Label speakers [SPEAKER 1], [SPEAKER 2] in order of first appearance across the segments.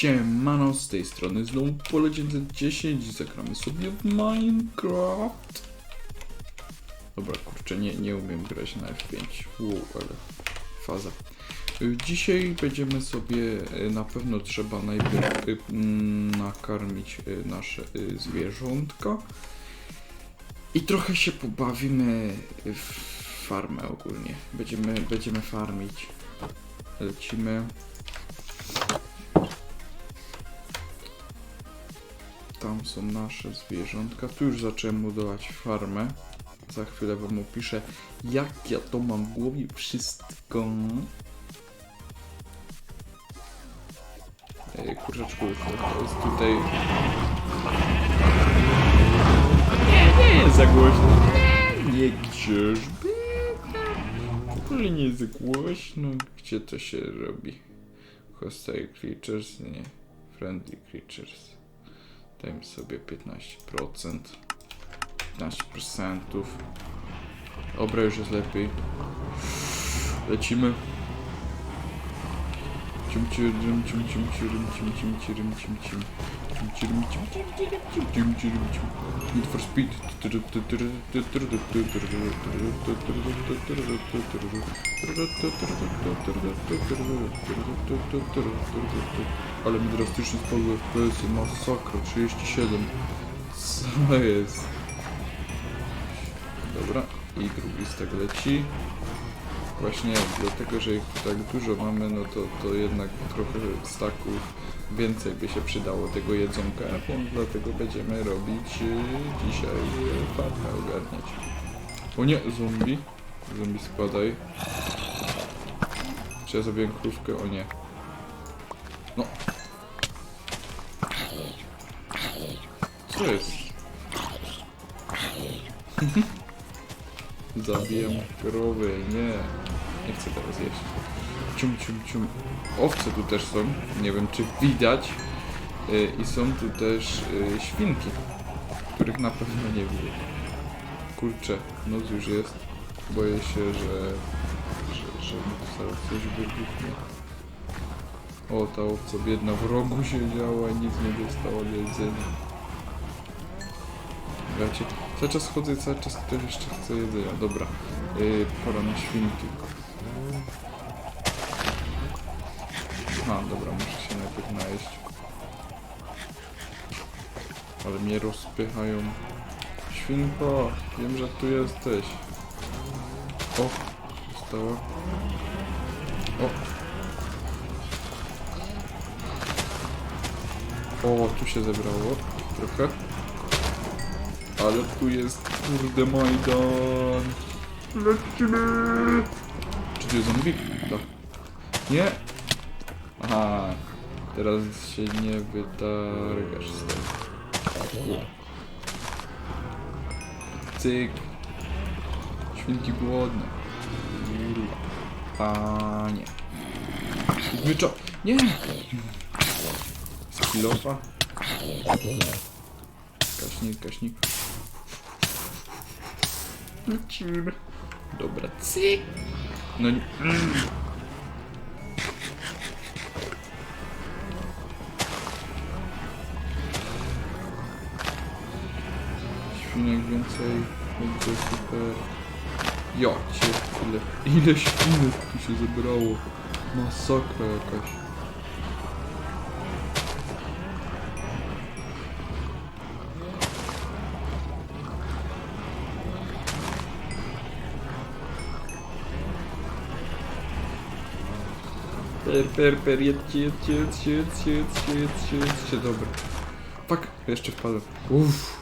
[SPEAKER 1] Siemano, z tej strony znowu Pole 10 i zagramy sobie w Minecraft. Dobra, kurczę, nie, nie umiem grać na F5, Uu, ale faza. Dzisiaj będziemy sobie, y, na pewno trzeba najpierw y, mm, nakarmić y, nasze zwierzątka i trochę się pobawimy w farmę ogólnie. Będziemy, będziemy farmić. Lecimy. Tam są nasze zwierzątka. Tu już zacząłem budować farmę. Za chwilę wam opiszę, jak ja to mam w głowie wszystko. Ej, kurczaczku, to jest tutaj... Nie, nie jest za głośno. Nie? W ogóle nie jest głośno. Gdzie to się robi? Hostile creatures? Nie. Friendly creatures. Dajmy sobie 15%. 15%. Dobra, już jest lepiej. Lecimy. Cim cim cim cim cim cim cim. Cim cim cim cim. Need for speed. Ale mi drastycznie spadły FPS-y, masakra, 37. Co jest? Dobra, i drugi stak leci. Właśnie dlatego, że ich tak dużo mamy, no to, to jednak trochę staków więcej by się przydało tego jedzonka, więc dlatego będziemy robić y, dzisiaj y, farmę ogarniać. O nie, zombie. Zombie spadaj. Czy ja zrobiłem krówkę? O nie. No. Co jest? Zabijam krowy, nie. Nie chcę teraz jeść. Cium, cium, cium. Owce tu też są, nie wiem czy widać. Y, I są tu też y, świnki, których na pewno nie widać. Kurczę, noc już jest. Boję się, że, że, że mi tu coś wybuchnie. O, ta owca biedna w rogu siedziała i nic nie dostała do jedzenia. Słuchajcie, cały czas chodzę, cały czas ktoś jeszcze chce jedzenia. Dobra, yy, pora na świnki. Aha, dobra, muszę się najpierw najeść. Ale mnie rozpychają. Świnko, wiem, że tu jesteś. O, została. O. O, tu się zebrało trochę. Ale tu jest kurde Majdan. Lecimy! Czy tu jest zombie? Tak. Nie! Aha, teraz się nie wytargasz z tego. Cyk. Świnki głodne. Kurwa. Panie. Wyczo... Nie! Skillofa. Kaśnik, kaśnik. Lecimy. Dobra, cyk. No nie... Mm. Świnek więcej, będzie super. Ja cię, ile, ile świnek tu się zebrało. Masakra jakaś. Per, per, per, jedźcie, jedźcie, jedźcie, jedźcie, jedźcie, jedźcie, jedźcie, dobra. Fuck, jeszcze wpadłem. Uff.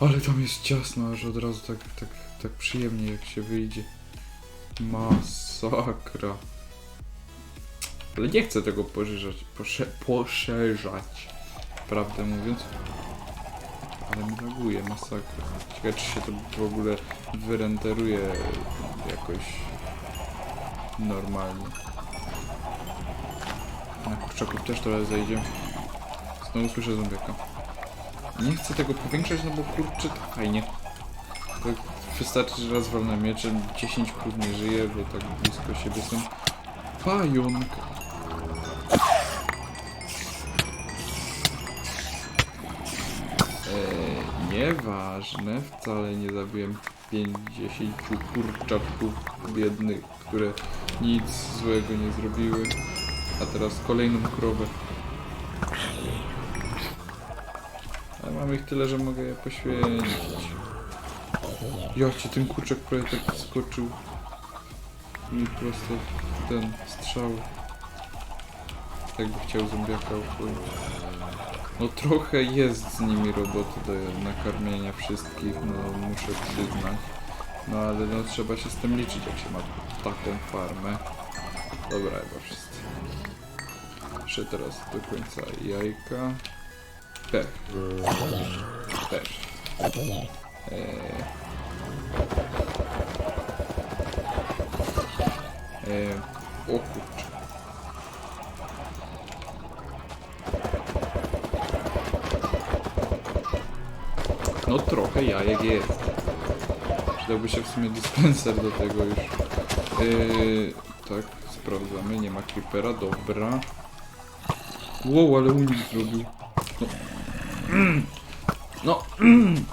[SPEAKER 1] Ale tam jest ciasno, aż od razu tak, tak, tak przyjemnie jak się wyjdzie. Masakra. Ale nie chcę tego poszerzać, posze, poszerzać, prawdę mówiąc. Ale mi laguje, masakra. Ciekawe, czy się to w ogóle wyrenderuje jakoś normalnie. Na kurczaków też trochę zejdzie. Znowu słyszę zombiaka. Nie chcę tego powiększać, no bo kurczę, to fajnie. Tak wystarczy, że raz walnę mieczem, 10 krów nie żyje, bo tak blisko siebie są. Pająka! Eee, nieważne, wcale nie zabiłem 50 kurczaków biednych, które nic złego nie zrobiły. A teraz kolejną krowę. Ale mam ich tyle, że mogę je poświęcić. Ja ten kurczak prawie tak skoczył. Mi prosto ten strzał. Jakby chciał zombiaka uchodzić. No trochę jest z nimi roboty do nakarmienia wszystkich, no muszę przyznać. No ale no trzeba się z tym liczyć, jak się ma taką farmę. Dobra, chyba wszyscy. Jeszcze teraz do końca jajka. Pech. Pech. Eee. Eee. O kurczę. No trochę jajek jest. Przydałby się w sumie dispenser do tego już. Yy, tak, sprawdzamy. Nie ma creepera, dobra. Wow, ale unik zrobił. No. Mm. No. Mm.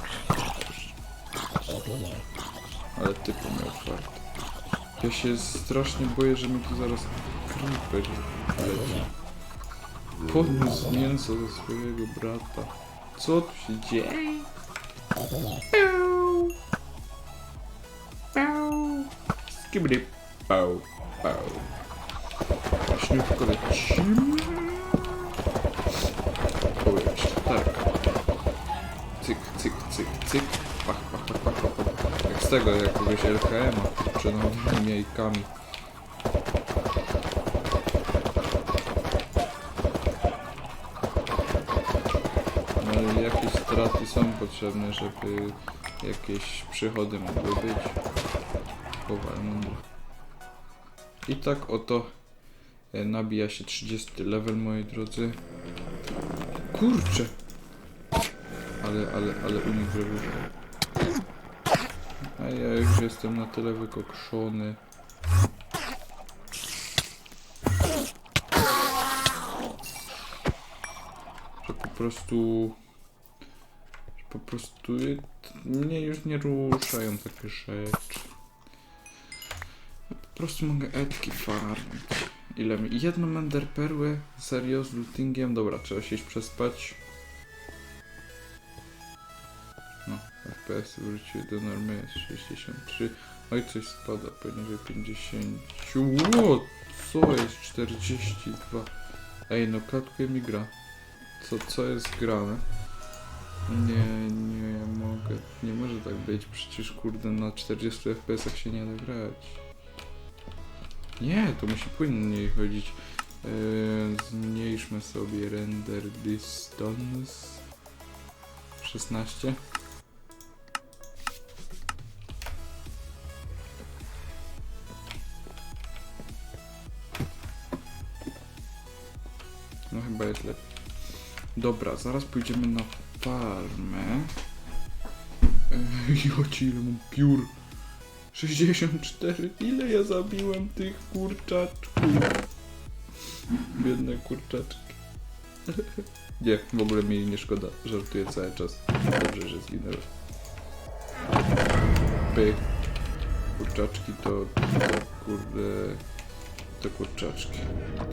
[SPEAKER 1] Ale typu miał fart. Ja się strasznie boję, że mi tu zaraz creeper leci. Podniósł mięso ze swojego brata. Co tu się dzieje? Skibidi. Pau. Pau. Śniutko lecimy. O, jeszcze tak. Cyk, cyk, cyk, cyk. Pach, pach, pach, pach, pach. Jak z tego, jakiegoś LKM-a. No, tymi jajkami. Straty są potrzebne, żeby jakieś przychody mogły być. Kowal mądry. I tak oto e, nabija się 30 level, moi drodzy. Kurczę! Ale, ale, ale unik zrobił. A ja już jestem na tyle wykokszony. Że po prostu... Po prostu mnie już nie ruszają takie rzeczy. Ja po prostu mogę etki farmić. Ile mi? Jedną ender perłę? Serio z lootingiem? Dobra, trzeba się iść przespać. No, FPS wróciły do normy, jest 63. Oj, coś spada poniżej 50. Ło, co jest 42? Ej, no klatkuje mi gra. Co, co jest grane? Nie, nie mogę. Nie może tak być. Przecież kurde na 40 FPS-ach się nie da grać. Nie, to musi płynniej chodzić. Yy, zmniejszmy sobie render distance. 16. No chyba jest lepiej. Dobra, zaraz pójdziemy na Ej, Joci, ile mam piór. 64. Ile ja zabiłem tych kurczaczków? Biedne kurczaczki. Nie, w ogóle mi nie szkoda. Żartuję cały czas. Dobrze, że zginęły. Py. Kurczaczki to, to kurde... To kurczaczki.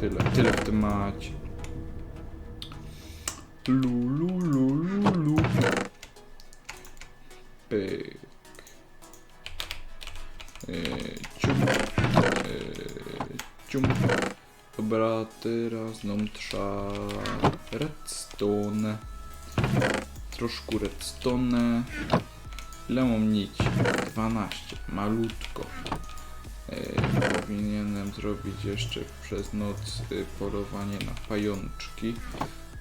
[SPEAKER 1] Tyle, tyle w temacie. Lu, lu, lu, lu, lu. Pyk. Eee, cium. Eee, cium. Dobra, teraz nam trzeba redstone. Troszkę redstone. Ile mam nici? 12. Malutko. Eee, powinienem zrobić jeszcze przez noc y, polowanie na pajączki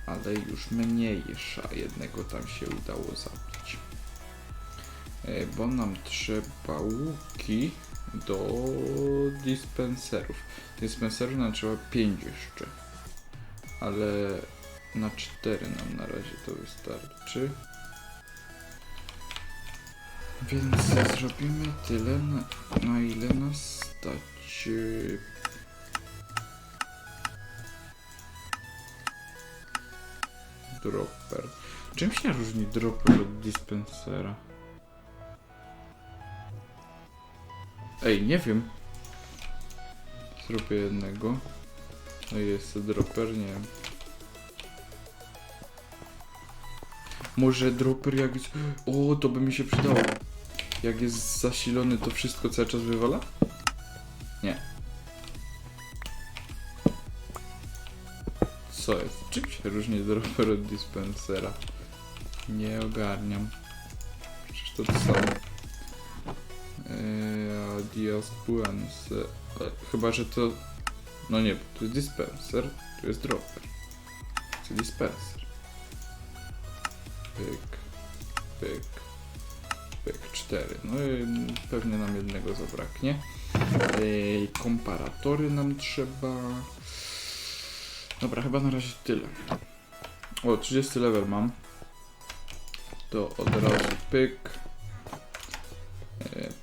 [SPEAKER 1] ale już mniejsza. Jednego tam się udało zabić. E, Bo nam trzeba łuki do dispenserów. Dispenserów nam trzeba 5 jeszcze. Ale na 4 nam na razie to wystarczy. Więc zrobimy tyle, na, na ile nas stać. Dropper. Czym się różni dropper od dispensera? Ej, nie wiem. Zrobię jednego. No i jest dropper, nie wiem. Może dropper jak jest... O, to by mi się przydało. Jak jest zasilony, to wszystko cały czas wywala? Nie. Co jest? Czym się różni dropper od dispensera? Nie ogarniam. Przecież to to samo. Adios buenos. E, Chyba, że to... No nie, bo to jest dispenser, to jest dropper. To dispenser. Pyk, pyk, pyk, cztery. No i pewnie nam jednego zabraknie. Eee, komparatory nam trzeba... Dobra, chyba na razie tyle. O, 30 level mam. To od razu pyk.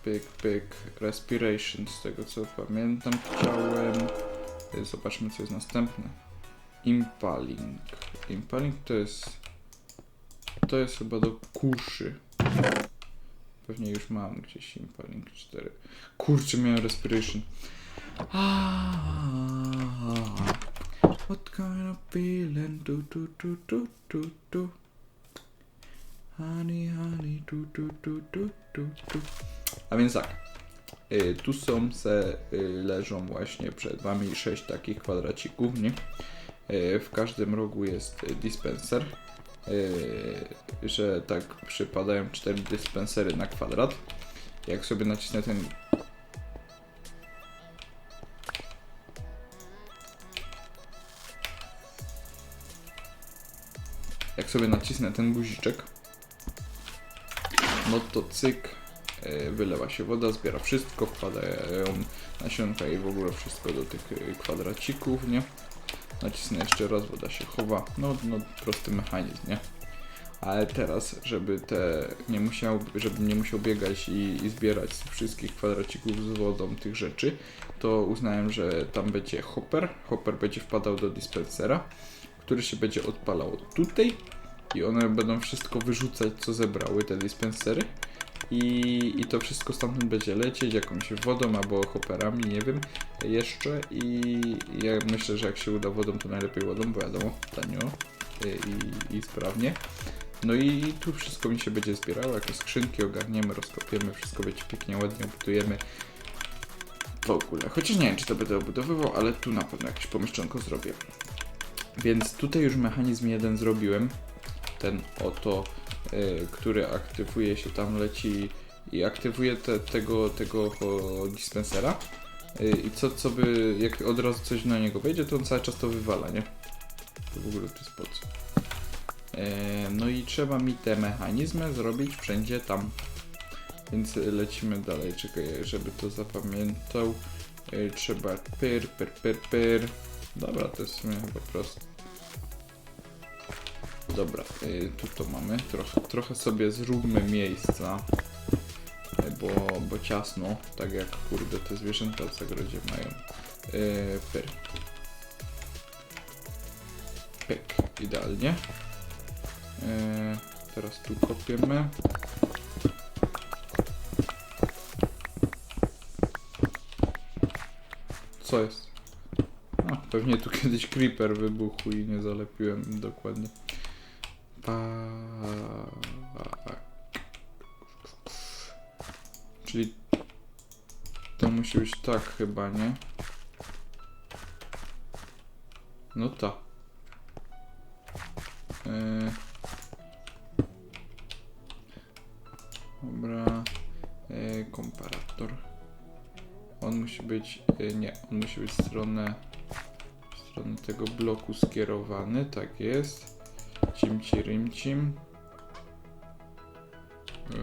[SPEAKER 1] Pyk, pyk. Respiration, z tego co pamiętam, chciałem. E, Zobaczmy, co jest następne. Impaling. Impaling to jest. To jest chyba do kuszy. Pewnie już mam gdzieś Impaling 4. Kurczę, miałem Respiration. What kind of feeling Honey, honey, do do A więc tak, y, tu są se, y, leżą właśnie przed wami sześć takich kwadracików, nie? Y, w każdym rogu jest dispenser, że tak przypadają cztery dispensery na kwadrat. Jak sobie nacisnę ten jak sobie nacisnę ten guziczek, no to cyk, e, wylewa się woda, zbiera wszystko, wpadają nasionka i w ogóle wszystko do tych e, kwadracików, nie? Nacisnę jeszcze raz, woda się chowa, no, no prosty mechanizm, nie? Ale teraz, żeby te nie musiał, żebym nie musiał biegać i, i zbierać z wszystkich kwadracików z wodą tych rzeczy, to uznałem, że tam będzie hopper. Hopper będzie wpadał do dispensera, który się będzie odpalał tutaj i one będą wszystko wyrzucać, co zebrały te dispensery. I, I to wszystko stamtąd będzie lecieć jakąś wodą albo hopperami, nie wiem, jeszcze. I ja myślę, że jak się uda wodą, to najlepiej wodą, bo wiadomo, tanio y, i, i sprawnie. No i tu wszystko mi się będzie zbierało, jakieś skrzynki ogarniemy, rozkopiemy, wszystko będzie pięknie, ładnie obudujemy. W ogóle, chociaż nie wiem, czy to będę obudowywał, ale tu na pewno jakieś pomieszczonko zrobię. Więc tutaj już mechanizm jeden zrobiłem. Ten oto, y, który aktywuje się tam, leci i aktywuje te, tego, tego dispensera. Y, I co, co by, jak od razu coś na niego wejdzie, to on cały czas to wywala, nie? To w ogóle to jest po co. E, No i trzeba mi te mechanizmy zrobić wszędzie tam. Więc lecimy dalej, czekaj, żeby to zapamiętał. E, Trzeba pyr, pyr, pyr, pyr. Dobra, to jest w sumie chyba proste. Dobra, e, tu to mamy. Trochę, trochę sobie zróbmy miejsca. e, Bo, bo ciasno, tak jak kurde te zwierzęta w zagrodzie mają. E, Pyr. Pyk, idealnie. E, teraz tu kopiemy. Co jest? A, pewnie tu kiedyś creeper wybuchł i nie zalepiłem dokładnie. Pa... Czyli to musi być tak chyba, nie? No tak. Yy. Dobra. Yy, komparator. On musi być. Yy, nie, on musi być w stronę. W stronę tego bloku skierowany, tak jest. Cimci rymcim. Yy.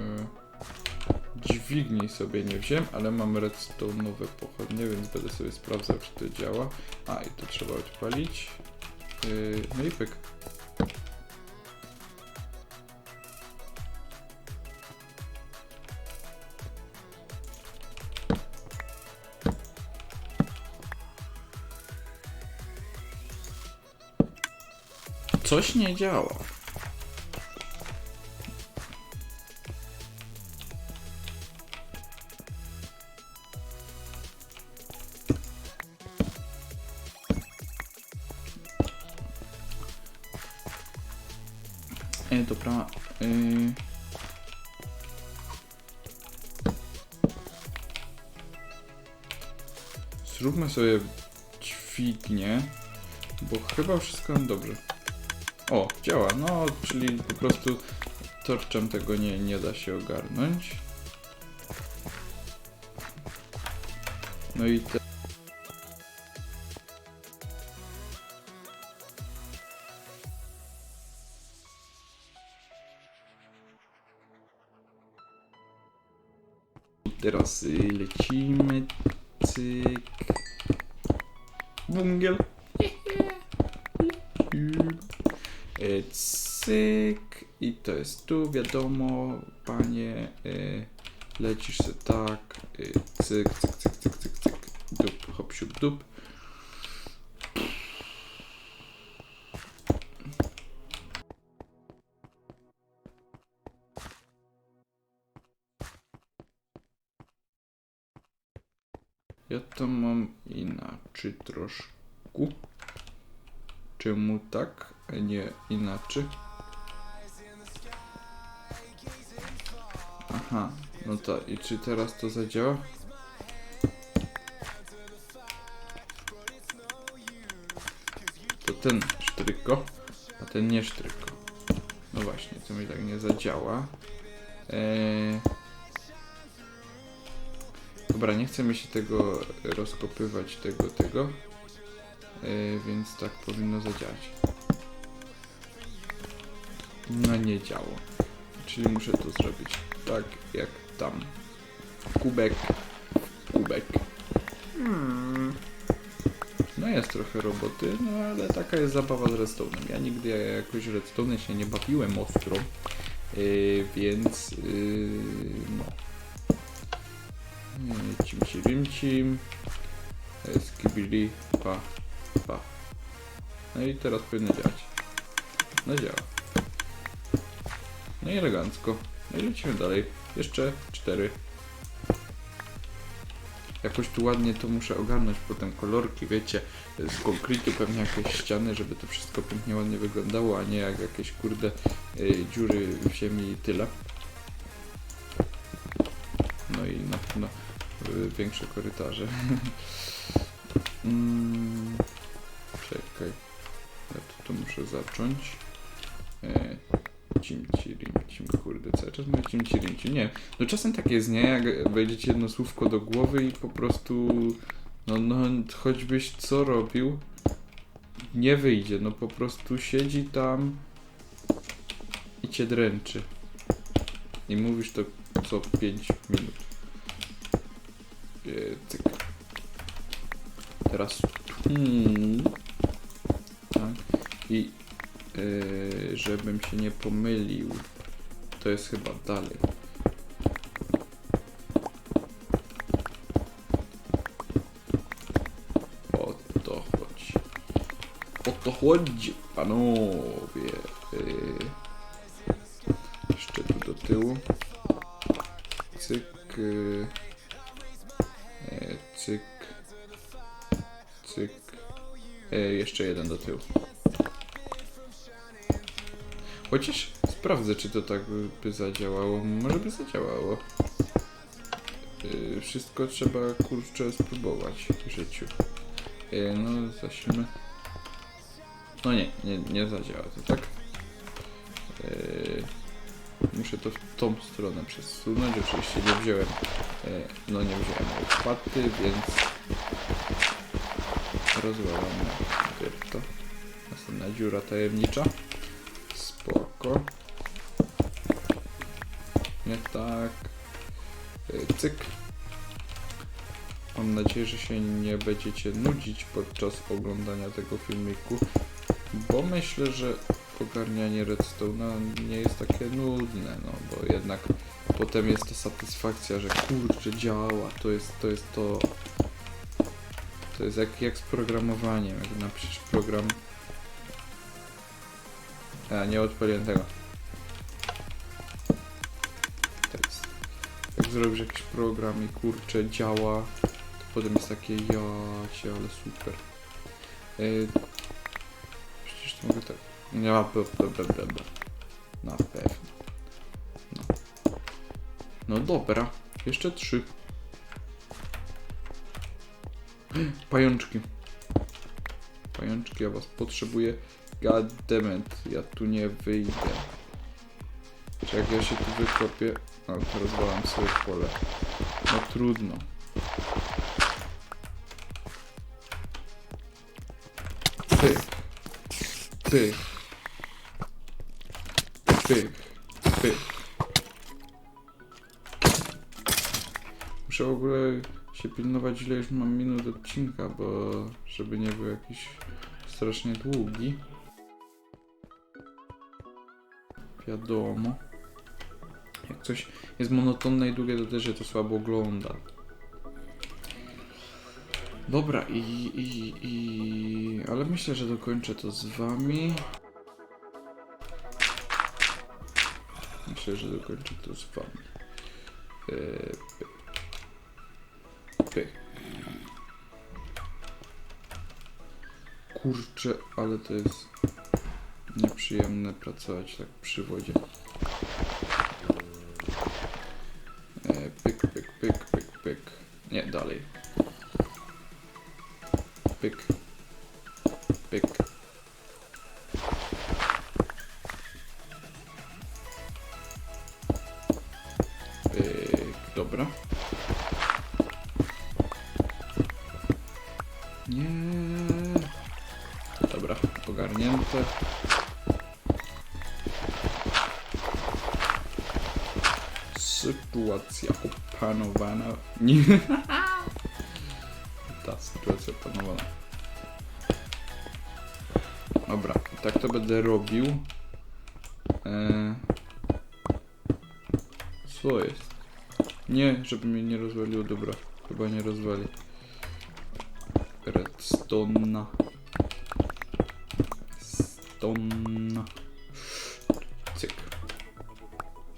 [SPEAKER 1] Dźwigni sobie nie wziąłem, ale mam redstone'owe pochodnie, więc będę sobie sprawdzał, czy to działa. A, i to trzeba odpalić. Yy, no i pyk. Coś nie działa. E, dobra. Y... Zróbmy sobie dźwignię, bo chyba wszystko dobrze. O, działa, no, czyli po prostu torczem tego nie, nie da się ogarnąć. No i te... Teraz lecimy. Cyk. Bungiel. E, Cyk. I to jest tu, wiadomo, panie. e, Lecisz se tak. e, Cyk, cyk, cyk, cyk, cyk, cyk. Dup, hop, siup, dup. Ja to mam inaczej troszkę. Czemu tak, nie inaczej? Aha, no to i czy teraz to zadziała? To ten sztryko, a ten nie sztryko. No właśnie, to mi tak nie zadziała. Eee... Dobra, nie chcemy się tego rozkopywać, tego, tego. Yy, więc tak powinno zadziałać. No nie działo. Czyli muszę to zrobić tak jak tam. Kubek. Kubek. Hmm. No jest trochę roboty, no ale taka jest zabawa z redstone'em. Ja nigdy jakoś redstone się nie bawiłem ostro. Yy, więc yy, no. Cim, cim, cim. Skibidi, pa, pa. No i teraz powinno działać. No działa. No i elegancko. No i lecimy dalej. Jeszcze cztery. Jakoś tu ładnie to muszę ogarnąć potem kolorki, wiecie, z konkretu pewnie jakieś ściany, żeby to wszystko pięknie ładnie wyglądało, a nie jak jakieś kurde y, dziury w ziemi i tyle. No i na pewno y, większe korytarze. mm, czekaj. Muszę zacząć. E, cim, cirim, cim, kurde, cały czas mówię cim, cirim, cim. Nie, no czasem tak jest, nie? Jak wejdziecie jedno słówko do głowy i po prostu, no, no, choćbyś co robił, nie wyjdzie, no po prostu siedzi tam i cię dręczy. I mówisz to co 5 minut. E. Teraz hmm. Yy, żebym się nie pomylił, to jest chyba dalej. O to chodzi. O to chodzi, panowie. Yy, jeszcze tu do tyłu. Cyk. Yy, yy, cyk. Cyk. E, jeszcze jeden do tyłu. Chociaż sprawdzę, czy to tak by, zadziałało. Może by zadziałało. E, wszystko trzeba kurczę spróbować w życiu. E, no, zasilmy. No nie, nie, nie zadziała to, tak? E, muszę to w tą stronę przesunąć. Oczywiście nie wziąłem, e, no nie wziąłem łopaty, więc rozwalamy to. Następna dziura tajemnicza. Cyk. Mam nadzieję, że się nie będziecie nudzić podczas oglądania tego filmiku, bo myślę, że ogarnianie redstone'a nie jest takie nudne, no bo jednak potem jest to satysfakcja, że kurczę działa, to jest to, jest to to jest jak, jak z programowaniem. Jak napiszesz program, A, nie odpaliłem tego. Zrobisz jakiś program i kurczę działa, to potem jest takie jacie, ale super. Yy, przecież to mogę tak... Bla, bla, bla. Na pewno. No. No dobra. Jeszcze trzy. Pajączki. Pajączki, ja was potrzebuję. God damn it, ja tu nie wyjdę. Czy jak ja się tu wykopię... No to rozwalam sobie pole. No trudno. Pyk. Pyk. Pyk. Pyk. Muszę w ogóle się pilnować ile już mam minut odcinka, bo żeby nie był jakiś strasznie długi. Wiadomo. Jak coś jest monotonne i długie, to też się to słabo ogląda. Dobra, i, i, i... Ale myślę, że dokończę to z wami. Myślę, że dokończę to z wami. Eee, pyk. Kurczę, ale to jest nieprzyjemne pracować tak przy wodzie. Dalej. Pyk. Pyk. Pyk. Dobra. Nie. Dobra, ogarnięte. Sytuacja opanowana. Nie. będę robił. Eee... Co jest? Nie, żeby mnie nie rozwaliło. Dobra, chyba nie rozwali. Redstone'a. Stone. Cyk.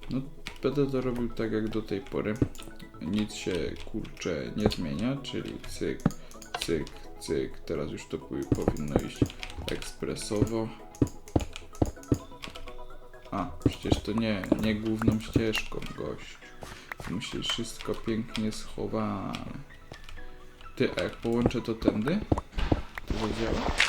[SPEAKER 1] No, będę to robił tak jak do tej pory. Nic się kurczę nie zmienia, czyli cyk, cyk, cyk. Teraz już to powi- powinno iść ekspresowo. Przecież to nie, nie główną ścieżką, gość. Musi wszystko pięknie schowane. Ty, a jak połączę to tędy, to zadziała.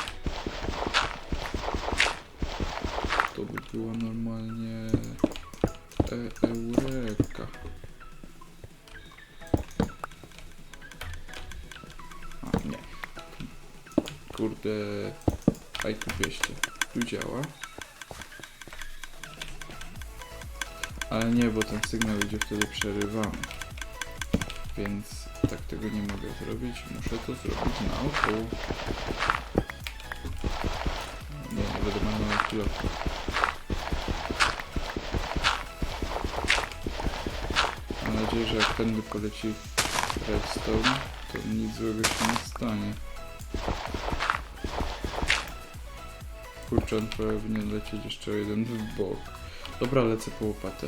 [SPEAKER 1] Wtedy przerywany. Więc tak tego nie mogę zrobić. Muszę to zrobić na oku. Nie, nie będę malował pilotu. Mam nadzieję, że jak tędy poleci redstone, to nic złego się nie stanie. Kurczę, on powinien lecieć jeszcze jeden w bok. Dobra, lecę po łopatę.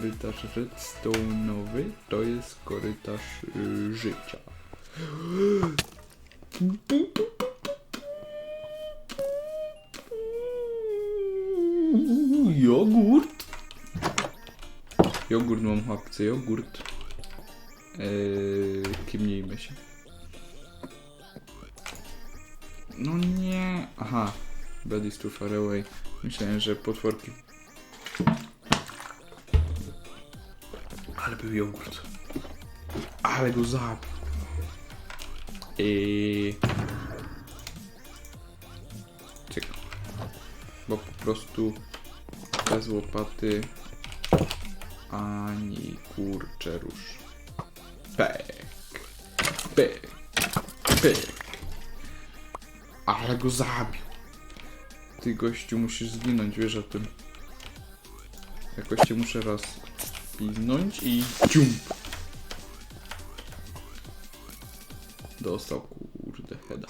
[SPEAKER 1] Korytarz redstone'owy, to jest korytarz y, życia. Jogurt. Jogurt mam chłopcy, jogurt. Eee, kimnijmy się. No nie. Aha. Bed is too far away. Myślałem, że potworki. Był jogurt. Ale go zabił. I... Cyk. Bo po prostu bez łopaty ani kurczę róż. Pek. Pek. Pek. Ale go zabił. Ty gościu musisz zginąć, wiesz o tym. Jakoś cię muszę raz pilnąć i ciump. Dostał, kurde, heada.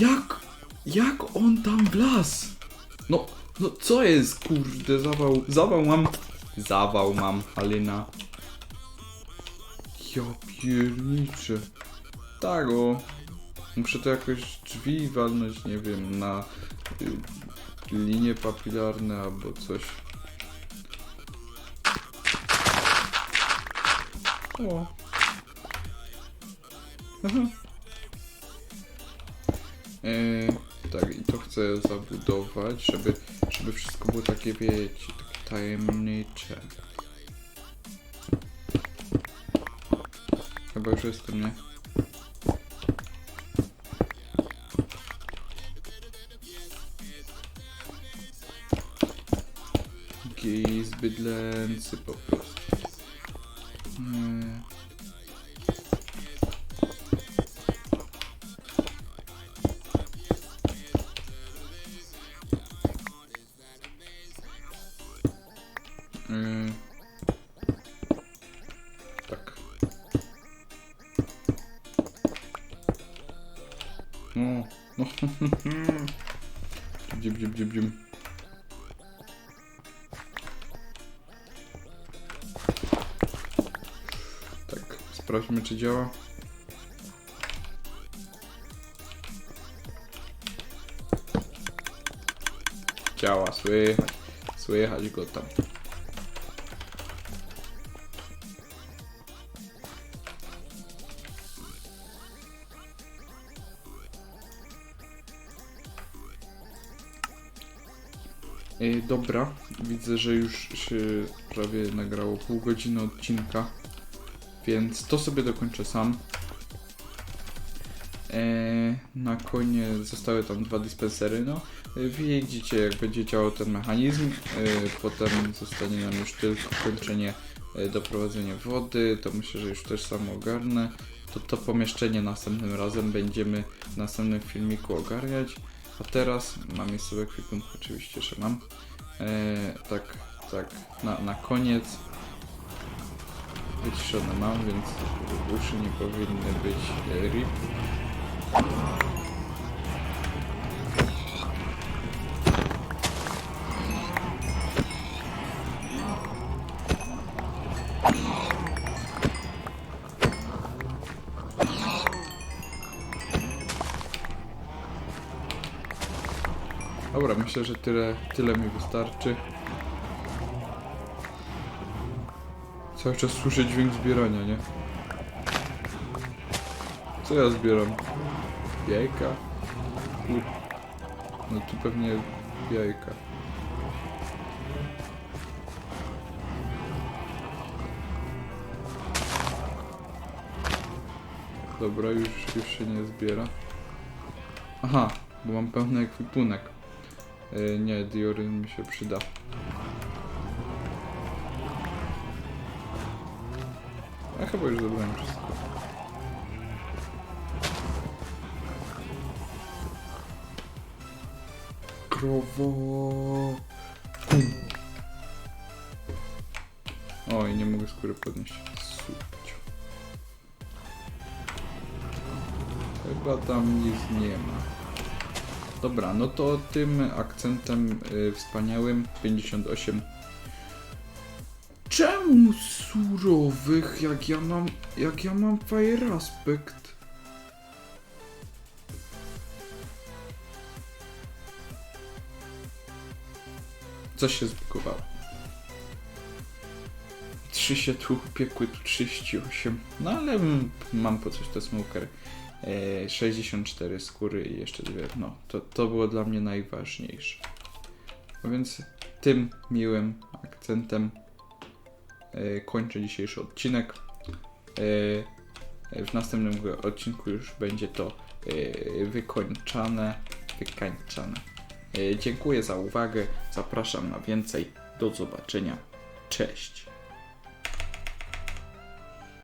[SPEAKER 1] Jak? Jak on tam wlazł? No, no co jest, kurde, zawał, zawał mam. Zawał mam, Halina. Ja pierniczę. Tak, o. Muszę to jakoś drzwi walnąć, nie wiem, na y, linie papilarne albo coś. O. E, tak, i to chcę zabudować, żeby, żeby wszystko było takie, wiecie, takie tajemnicze. Chyba już jestem, nie? Gej zbydlęcy po prostu. Yy. Tak. No, no. Dzim, dzim, dzim, dzim. Sprawdźmy czy działa. Działa, słychać. Słychać go tam. Dobra, widzę, że już się prawie nagrało pół godziny odcinka, więc to sobie dokończę sam. Eee, na koniec zostały tam dwa dispensery, no. E, Widzicie jak będzie działał ten mechanizm, e, potem zostanie nam już tylko kończenie e, doprowadzenia wody, to myślę, że już też sam ogarnę. To, to pomieszczenie następnym razem będziemy w następnym filmiku ogarniać. A teraz mam sobie kwipunku, oczywiście, że mam. E, tak, tak, na, na koniec. Wyciszone mam, więc uszy nie powinny być RIP. Dobra, myślę, że tyle, tyle mi wystarczy. Cały czas słyszę dźwięk zbierania, nie? Co ja zbieram? Jajka? No tu pewnie jajka. Dobra, już, już się nie zbiera. Aha, bo mam pełny ekwipunek. E, nie, Dioryn mi się przyda. Chyba już zabrałem wszystko. Krowo. Oj, nie mogę skóry podnieść. Słuchajcie. Chyba tam nic nie ma. Dobra, no to tym akcentem y, wspaniałym 58. Czemu surowych, jak ja mam, jak ja mam fire aspect? Coś się zbugowało. Trzy się tu upiekły, tu 38. No ale mam po coś te smoker. E, 64 skóry i jeszcze dwie. No, to, to było dla mnie najważniejsze. A więc tym miłym akcentem e, kończę dzisiejszy odcinek. E, w następnym odcinku już będzie to e, wykończane. Wykańczane. E, dziękuję za uwagę. Zapraszam na więcej. Do zobaczenia. Cześć.